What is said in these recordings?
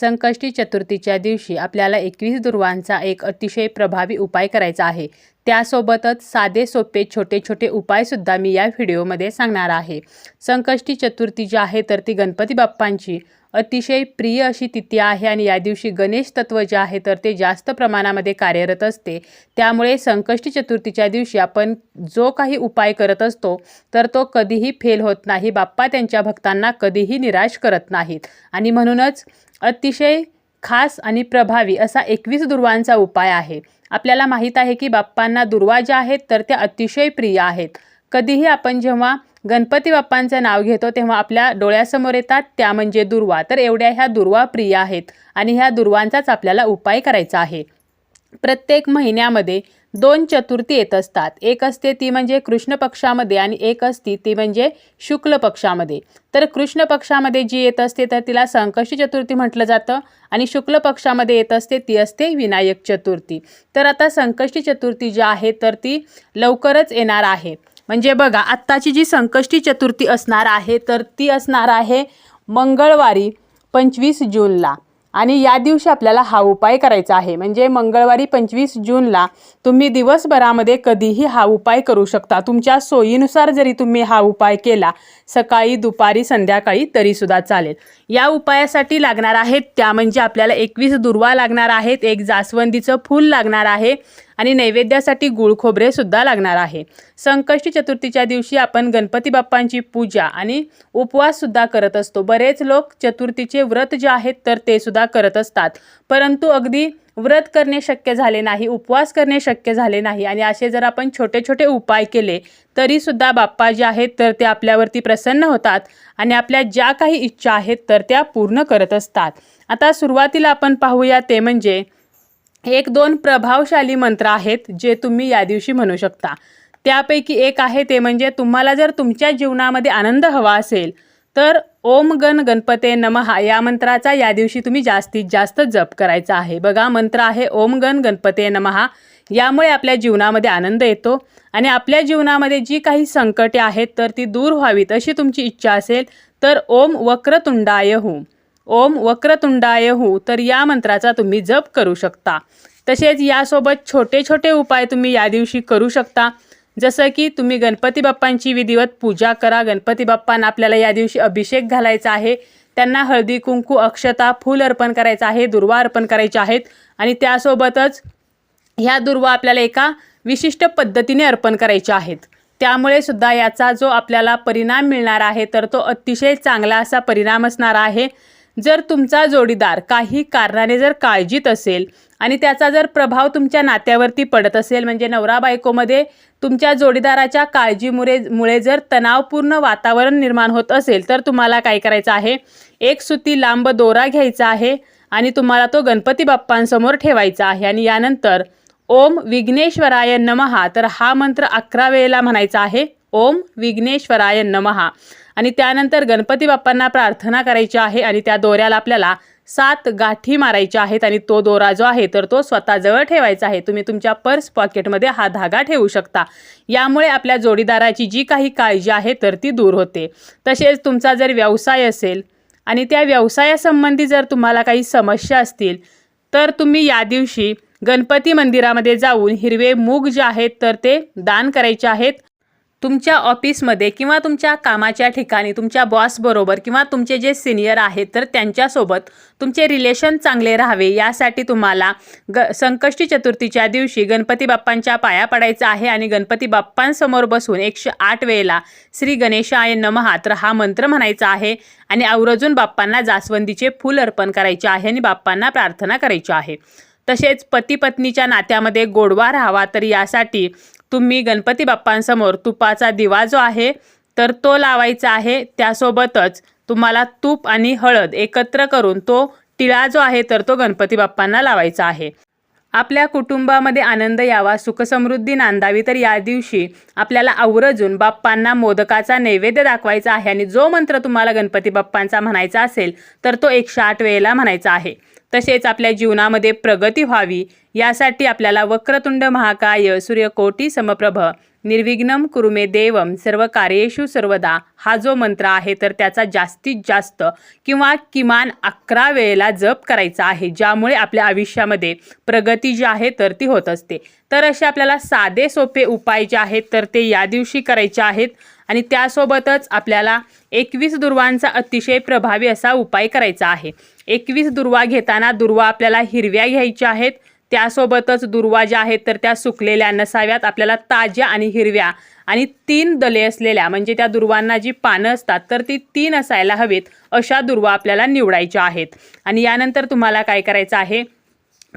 संकष्टी चतुर्थीच्या दिवशी आपल्याला एकवीस दुर्वांचा एक अतिशय प्रभावी उपाय करायचा आहे. त्यासोबतच साधे सोपे छोटे छोटे उपायसुद्धा मी या व्हिडिओमध्ये सांगणार आहे. संकष्टी चतुर्थी जी आहे तर ती गणपती बाप्पांची. अतिशय प्रिय अशी तिथी आहे आणि या दिवशी गणेश तत्व जे आहे तर ते जास्त प्रमाणामध्ये कार्यरत असते. त्यामुळे संकष्टी चतुर्थीच्या दिवशी आपण जो काही उपाय करत असतो तर तो कधीही फेल होत नाही. बाप्पा त्यांच्या भक्तांना कधीही निराश करत नाहीत. आणि म्हणूनच अतिशय खास आणि प्रभावी असा एकवीस दुर्वांचा उपाय आहे. आपल्याला माहीत आहे की बाप्पांना दुर्वा ज्या आहेत तर त्या अतिशय प्रिय आहेत. कधीही आपण जेव्हा गणपती बाप्पांचं नाव घेतो तेव्हा आपल्या डोळ्यासमोर येतात त्या म्हणजे दुर्वा. तर एवढ्या ह्या दुर्वा प्रिय आहेत आणि ह्या दुर्वांचाच आपल्याला उपाय करायचा आहे. प्रत्येक महिन्यामध्ये दोन चतुर्थी येत असतात. एक असते ती म्हणजे कृष्ण पक्षामध्ये आणि एक असती ती म्हणजे शुक्ल पक्षामध्ये. तर कृष्ण पक्षामध्ये जी येत असते तर तिला संकष्टी चतुर्थी म्हटलं जातं आणि शुक्ल पक्षामध्ये येत असते ती असते विनायक चतुर्थी. तर आता संकष्टी चतुर्थी जी आहे तर ती लवकरच येणार आहे. म्हणजे बघा आत्ताची जी संकष्टी चतुर्थी असणार आहे तर ती असणार आहे मंगळवारी पंचवीस जूनला. आणि या दिवशी आपल्याला हा उपाय करायचा आहे. म्हणजे मंगळवारी पंचवीस जूनला तुम्ही दिवसभरामध्ये कधीही हा उपाय करू शकता. तुमच्या सोयीनुसार जरी तुम्ही हा उपाय केला सकाळी दुपारी संध्याकाळी तरीसुद्धा चालेल. या उपायासाठी लागणार आहेत त्या म्हणजे आपल्याला एकवीस दुर्वा लागणार आहेत एक जास्वंदीचं फूल लागणार आहे आणि नैवेद्यासाठी गुळ खोबरे सुद्धा लागणार आहे. संकष्टी चतुर्थीच्या दिवशी आपण गणपती बाप्पांची पूजा आणि उपवाससुद्धा करत असतो. बरेच लोक चतुर्थीचे व्रत जे आहेत तर ते सुद्धा करत असतात. परंतु अगदी व्रत करणे शक्य झाले नाही उपवास करणे शक्य झाले नाही आणि असे जर आपण छोटे छोटे उपाय केले तरीसुद्धा बाप्पा जे आहेत तर ते आपल्यावरती प्रसन्न होतात आणि आपल्या ज्या काही इच्छा आहेत तर त्या पूर्ण करत असतात. आता सुरुवातीला आपण पाहूया ते म्हणजे एक दोन प्रभावशाली मंत्र आहेत जे तुम्ही या दिवशी म्हणू शकता. त्यापैकी एक आहे ते म्हणजे तुम्हाला जर तुमच्या जीवनामध्ये आनंद हवा असेल तर ओम गण गणपते नमहा या मंत्राचा या दिवशी तुम्ही जास्तीत जास्त जप करायचा आहे. बघा मंत्र आहे ओम गण गणपते नमहा यामुळे आपल्या जीवनामध्ये आनंद येतो आणि आपल्या जीवनामध्ये जी काही संकटे आहेत तर ती दूर व्हावीत अशी तुमची इच्छा असेल तर ओम वक्रतुंडाय होम ओम वक्रतुंडाय हू तर या मंत्राचा तुम्ही जप करू शकता. तसेच यासोबत छोटे छोटे उपाय तुम्ही या दिवशी करू शकता. जसं की तुम्ही गणपती बाप्पांची विधिवत पूजा करा. गणपती बाप्पांना आपल्याला या दिवशी अभिषेक घालायचा आहे. त्यांना हळदी कुंकू अक्षता फूल अर्पण करायचं आहे दुर्वा अर्पण करायचे आहेत. आणि त्यासोबतच ह्या दुर्वा आपल्याला एका विशिष्ट पद्धतीने अर्पण करायच्या आहेत. त्यामुळे सुद्धा याचा जो आपल्याला परिणाम मिळणार आहे तर तो अतिशय चांगला असा परिणाम असणार आहे. जर तुमचा जोडीदार काही कारणाने जर काळजीत असेल आणि त्याचा जर प्रभाव तुमच्या नात्यावरती पडत असेल म्हणजे नवरा बायकोमध्ये तुमच्या जोडीदाराच्या काळजीमुळे मुळे जर तणावपूर्ण वातावरण निर्माण होत असेल तर तुम्हाला काय करायचं आहे? एक सुती लांब दोरा घ्यायचा आहे आणि तुम्हाला तो गणपती बाप्पांसमोर ठेवायचा आहे. आणि यानंतर ओम विघ्नेश्वराय नमहा तर हा मंत्र अकरा वेळेला म्हणायचा आहे. ओम विघ्नेश्वराय नमहा आणि त्यानंतर गणपती बाप्पांना प्रार्थना करायची आहे आणि त्या दोऱ्याला आपल्याला सात गाठी मारायच्या आहेत आणि तो दोरा जो आहे तर तो स्वतःजवळ ठेवायचा आहे. तुम्ही तुमच्या पर्स पॉकेटमध्ये हा धागा ठेवू शकता. यामुळे आपल्या जोडीदाराची जी काही काळजी आहे तर ती दूर होते. तसेच तुमचा जर व्यवसाय असेल आणि त्या व्यवसायासंबंधी जर तुम्हाला काही समस्या असतील तर तुम्ही या दिवशी गणपती मंदिरामध्ये जाऊन हिरवे मूग जे आहेत तर ते दान करायचे आहेत. तुमच्या ऑफिसमध्ये किंवा तुमच्या कामाच्या ठिकाणी तुमच्या बॉसबरोबर किंवा तुमचे जे सिनियर आहेत तर त्यांच्यासोबत तुमचे रिलेशन चांगले राहावे यासाठी तुम्हाला ग संकष्टी चतुर्थीच्या दिवशी गणपती बाप्पांच्या पाया पडायचा आहे आणि गणपती बाप्पांसमोर बसून एकशे आठ वेळेला श्री गणेशाय नमहा तर हा मंत्र म्हणायचा आहे आणि आवर्जून बाप्पांना जास्वंदीचे फूल अर्पण करायचे आहे आणि बाप्पांना प्रार्थना करायची आहे. तसेच पती पत्नीच्या नात्यामध्ये गोडवा राहावा तर यासाठी तुम्ही गणपती बाप्पांसमोर तुपाचा दिवा जो आहे तर तो लावायचा आहे त्यासोबतच तुम्हाला तूप आणि हळद एकत्र करून तो टिळा जो आहे तर तो गणपती बाप्पांना लावायचा आहे. आपल्या कुटुंबामध्ये आनंद यावा सुखसमृद्धी नांदावी तर या दिवशी आपल्याला आवर्जून बाप्पांना मोदकाचा नैवेद्य दाखवायचा आहे आणि जो मंत्र तुम्हाला गणपती बाप्पांचा म्हणायचा असेल तर तो एकशे आठ वेळेला म्हणायचा आहे. तसेच आपल्या जीवनामध्ये प्रगती व्हावी यासाठी आपल्याला वक्रतुंड महाकाय सूर्यकोटी समप्रभ. निर्विघ्नम कुरुमे देवम सर्व कार्येषु सर्वदा. हा जो मंत्र आहे तर त्याचा जास्तीत जास्त किंवा किमान अकरा वेळेला जप करायचा आहे ज्यामुळे आपल्या आयुष्यामध्ये प्रगती जी आहे तर ती होत असते. तर असे आपल्याला साधे सोपे उपाय जे आहेत तर ते या दिवशी करायचे आहेत. आणि त्यासोबतच आपल्याला एकवीस दुर्वांचा अतिशय प्रभावी असा उपाय करायचा आहे. एकवीस दुर्वा घेताना दुर्वा आपल्याला हिरव्या घ्यायच्या आहेत. त्यासोबतच दुर्वा ज्या आहेत तर त्या सुकलेल्या नसाव्यात आपल्याला ताज्या आणि हिरव्या. आणि तीन दले असलेल्या म्हणजे त्या दुर्वांना जी पानं असतात तर ती तीन असायला हवेत अशा दुर्वा आपल्याला निवडायच्या आहेत. आणि यानंतर तुम्हाला काय करायचं आहे?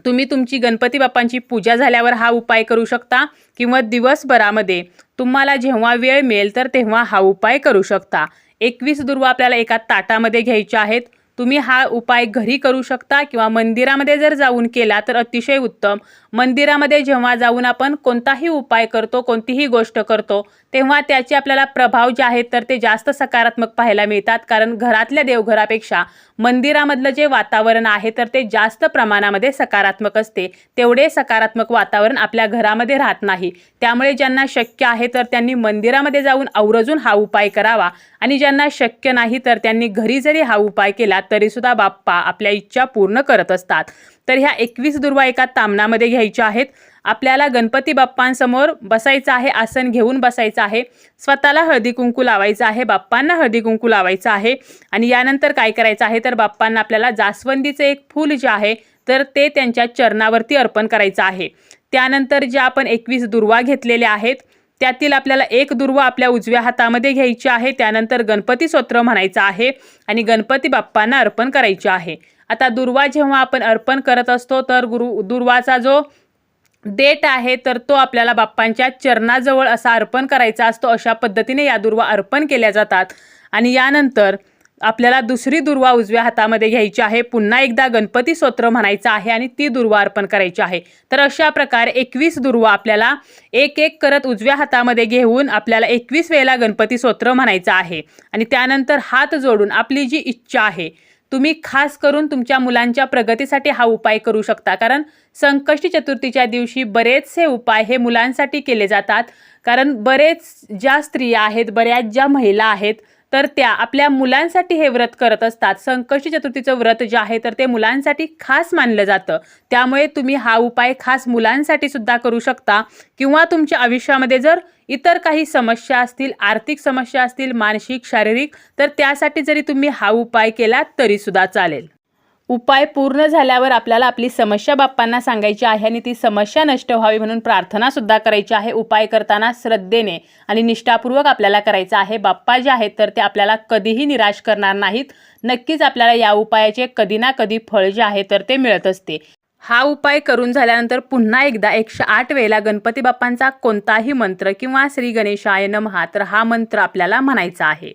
तुम्ही तुमची गणपती बाप्पांची पूजा झाल्यावर हा उपाय करू शकता किंवा दिवसभरामध्ये तुम्हाला जेव्हा वेळ मिळेल तर तेव्हा हा उपाय करू शकता. एकवीस दुर्वा आपल्याला एका ताटामध्ये घ्यायच्या आहेत. तुम्ही हा उपाय घरी करू शकता किंवा मंदिरामध्ये जर जाऊन केला तर अतिशय उत्तम. मंदिरामध्ये जेव्हा जाऊन आपण कोणताही उपाय करतो कोणतीही गोष्ट करतो तेव्हा त्याचे आपल्याला प्रभाव जे आहेत तर ते जास्त सकारात्मक पाहायला मिळतात. कारण घरातल्या देवघरापेक्षा मंदिरामधलं जे वातावरण आहे तर ते जास्त प्रमाणामध्ये सकारात्मक असते. तेवढे सकारात्मक वातावरण आपल्या घरामध्ये राहत नाही. त्यामुळे ज्यांना शक्य आहे तर त्यांनी मंदिरामध्ये जाऊन आवर्जून हा उपाय करावा. आणि ज्यांना शक्य नाही तर त्यांनी घरी जरी हा उपाय केला तरीसुद्धा बाप्पा आपल्या इच्छा पूर्ण करत असतात. तर ह्या एकवीस दुर्वा एका तामणामध्ये घ्यायच्या आहेत. आपल्याला गणपती बाप्पांसमोर बसायचं आहे आसन घेऊन बसायचं आहे. स्वतःला हळदी कुंकू लावायचं आहे बाप्पांना हळदी कुंकू लावायचं आहे. आणि यानंतर काय करायचं आहे? तर बाप्पांना आपल्याला जास्वंदीचं एक फूल जे आहे तर ते त्यांच्या चरणावरती अर्पण करायचं आहे. त्यानंतर ज्या आपण एकवीस दुर्वा घेतलेल्या आहेत त्यातील आपल्याला एक दुर्वा आपल्या उजव्या हातामध्ये घ्यायची आहे. त्यानंतर गणपती स्तोत्र म्हणायचं आहे आणि गणपती बाप्पांना अर्पण करायचे आहे. आता दुर्वा जेव्हा आपण अर्पण करत असतो तर गुरु दुर्वाचा जो देठ आहे तर तो आपल्याला बाप्पांच्या चरणाजवळ असा अर्पण करायचा असतो. अशा पद्धतीने या दुर्वा अर्पण केल्या जातात. आणि यानंतर आपल्याला दुसरी दुर्वा उजव्या हातामध्ये घ्यायची आहे. पुन्हा एकदा गणपती स्तोत्र म्हणायचं आहे आणि ती दुर्वा अर्पण करायची आहे. तर अशा प्रकारे एकवीस दुर्वा आपल्याला एक एक करत उजव्या हातामध्ये घेऊन आपल्याला एकवीस वेळेला गणपती स्तोत्र म्हणायचं आहे. आणि त्यानंतर हात जोडून आपली जी इच्छा आहे तुम्ही खास करून तुमच्या मुलांच्या प्रगतीसाठी हा उपाय करू शकता. कारण संकष्टी चतुर्थीच्या दिवशी बरेचसे उपाय हे मुलांसाठी केले जातात. कारण बरेच ज्या स्त्रिया आहेत बऱ्याच ज्या महिला आहेत तर त्या आपल्या मुलांसाठी हे व्रत करत असतात. संकष्टी चतुर्थीचं व्रत जे आहे तर ते मुलांसाठी खास मानलं जातं. त्यामुळे तुम्ही हा उपाय खास मुलांसाठी सुद्धा करू शकता. किंवा तुमच्या आयुष्यामध्ये जर इतर काही समस्या असतील आर्थिक समस्या असतील मानसिक शारीरिक तर त्यासाठी जरी तुम्ही हा उपाय केला तरीसुद्धा चालेल. उपाय पूर्ण झाल्यावर आपल्याला आपली समस्या बाप्पांना सांगायची आहे आणि ती समस्या नष्ट व्हावी म्हणून प्रार्थनासुद्धा करायची आहे. उपाय करताना श्रद्धेने आणि निष्ठापूर्वक आपल्याला करायचं आहे. बाप्पा जे आहेत तर ते आपल्याला कधीही निराश करणार नाहीत. नक्कीच आपल्याला या उपायाचे कधी ना कधी फळ जे आहे तर ते मिळत असते. हा उपाय करून झाल्यानंतर पुन्हा एकदा एकशे आठ वेळेला गणपती बाप्पांचा कोणताही मंत्र किंवा श्री गणेशाय नमहा तर हा मंत्र आपल्याला म्हणायचा आहे.